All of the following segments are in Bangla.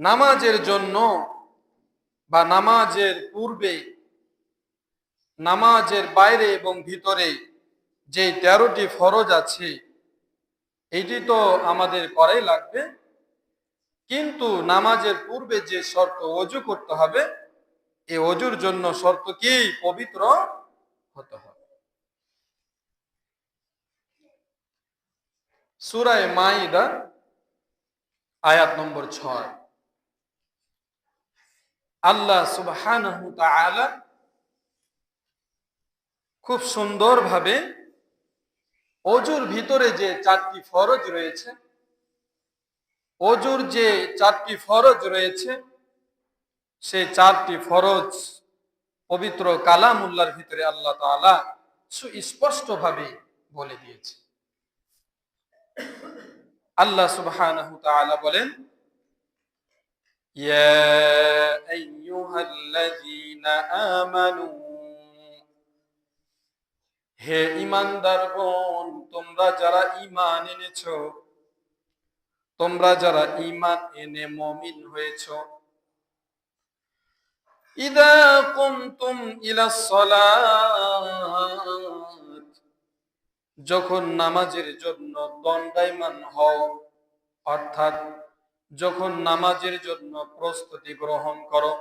নামাজের জন্য বা নামাজের পূর্বে, নামাজের বাইরে এবং ভিতরে যে তেরোটি ফরজ আছে, এটি তো আমাদের করাই লাগবে। কিন্তু নামাজের পূর্বে যে শর্ত অজু করতে হবে এই অজুর জন্য শর্ত কি? পবিত্র হতে হবে। সুরায় মাইদা, আয়াত নম্বর ছয়। আল্লাহ সুবহানাহু তাআলা খুব সুন্দরভাবে অজুর ভিতরে যে চারটি ফরজ রয়েছে, অজুর যে চারটি ফরজ রয়েছে, সে চারটি ফরজ পবিত্র কালামুল্লার ভিতরে আল্লাহ তাআলা সুস্পষ্টভাবে বলে দিয়েছে। আল্লাহ সুবহানাহু তাআলা বলেন ইয়া আইয়ুহাল্লাযীনা আমানু হে ইমানদারগণ তোমরা যারা ঈমান এনেছো, তোমরা যারা ঈমান এনে মুমিন হয়েছো, ইদা কুমতুম ইলাস সালাত, যখন নামাজের জন্য দণ্ডায়মান হও, অর্থাৎ যখন নামাজের জন্য প্রস্তুতি গ্রহণ করো,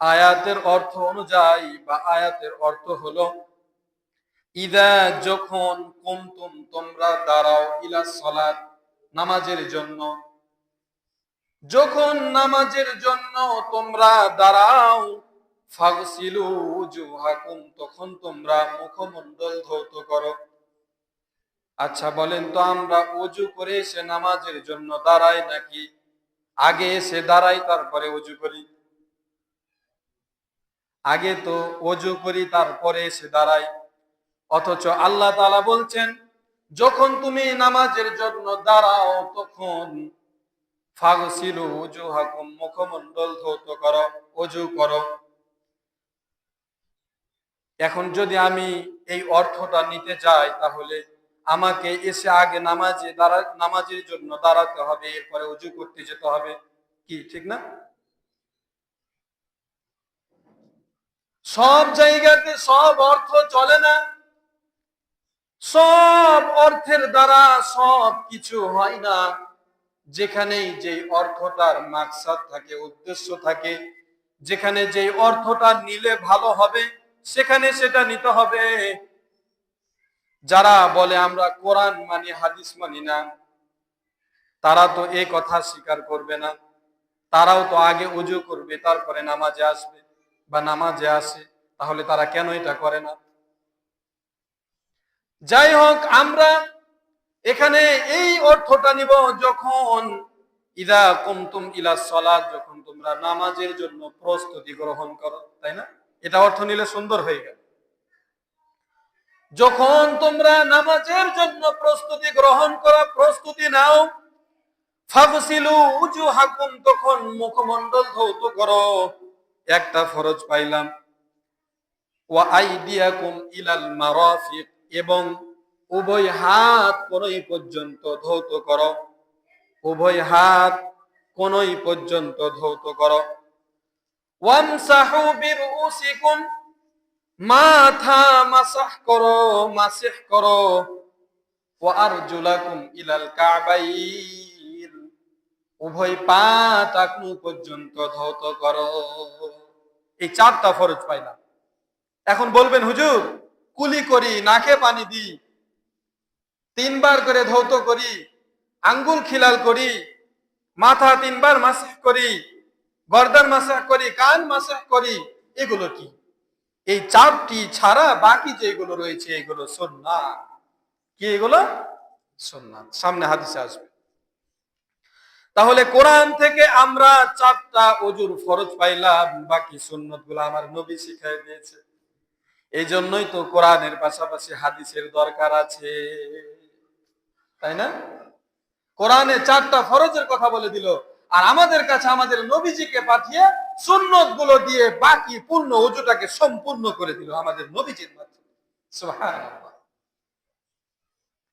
আয়াতের অর্থ অনুযায়ী বা আয়াতের অর্থ হলো, ইদা যখন কুমতুম তোমরা দাঁড়াও ইলা সলাত নামাজের জন্য, যখন নামাজের জন্য তোমরা দাঁড়াও, ফাগসিলু উজুহাকুম, তখন তোমরা মুখমণ্ডল ধৌত করো। আচ্ছা বলেন তো আমরা অজু করে এসে নামাজের জন্য দাঁড়াই নাকি? আগে এসে দাঁড়াই, তারপরে অজু করি। আগে তো অজু করি, তারপরে এসে দাঁড়াই। অথচ আল্লাহ তালা বলছেন, যখন তুমি নামাজের জন্য দাঁড়াও, তখন ফাগসিলু উজুহাকুম, মুখমণ্ডল ধৌত করো অজু করো। এখন যদি আমি এই অর্থটা নিতে যাই, তাহলে আমাকে এসে আগে নামাজে দাঁড়া, নামাজের জন্য দাঁড়াতে হবে, এরপরে উজু করতে যেতে হবে। কি, ঠিক না? সব জায়গাতে সব অর্থ চলে না। সব অর্থের দ্বারা সব কিছু হয় না। যেখানেই যে অর্থটার মাকসাদ থাকে, উদ্দেশ্য থাকে, যেখানে যে অর্থটা নিলে ভালো হবে, সেখানে সেটা নিতে হবে। যারা বলে আমরা কোরআন মানি, হাদিস মানি না, তারা তো এই কথা স্বীকার করবে না। তারাও তো আগে উজু করবে, তারপরে নামাজে আসবে বা নামাজে আসে, তাহলে তারা কেন এটা করে না? যাই হোক, আমরা এখানে এই অর্থটা নিব যখন ইদা কুমতুম ইলা সলাদ যখন তোমরা নামাজের জন্য প্রস্তুতি গ্রহণ করো, তাই না? এটা অর্থ নিলে সুন্দর হয়ে গেল। যখন তোমরা নামাজের জন্য প্রস্তুতি গ্রহণ করা প্রস্তুতি নাও, ফাগসিলু উজুহাকুম, তখন মুখমণ্ডল ধৌত করো। একটা ফরজ পাইলাম। ওয়া আইদিয়াকুম ইলাল মারাফিক, এবং উভয় হাত কোনই পর্যন্ত ধৌত করো। উভয় হাত কোনই পর্যন্ত ধৌত করো। ওয়ামসাহু বিরুসিকুম মাথা মাসাহ করো, মাসিহ করো। আরজুলাকুম ইলাল কাবাইর উভয় পা পর্যন্ত ধৌত করো। এই চারটা ফরজ পাইলাম। এখন বলবেন, হুজুর, কুলি করি, নাকে পানি দিই, তিনবার করে ধৌত করি, আঙ্গুল খিলাল করি, মাথা তিনবার মাসাহ করি, গর্দান মাসাহ করি, কান মাসাহ করি, এগুলো কি? এই চারটি ছাড়া বাকি যেগুলো রয়েছে, এগুলো সন্না কি এগুলো? সন্না সামনে হাদিসে আসবে। তাহলে কোরআন থেকে আমরা চারটা অজুর ফরজ পাইলাম, বাকি সুন্নতগুলো আমার নবী শিখাই দিয়েছে। এই জন্যই তো কোরআনের পাশাপাশি হাদিসের দরকার আছে। তাই না? কোরআনে চারটা ফরজের কথা বলে দিল। আর আমাদের কাছে আমাদের নবীজিকে পাঠিয়ে সুন্নতগুলো দিয়ে বাকি পূর্ণ উজুটাকে সম্পূর্ণ করে দিল আমাদের নবীজির মাধ্যমে।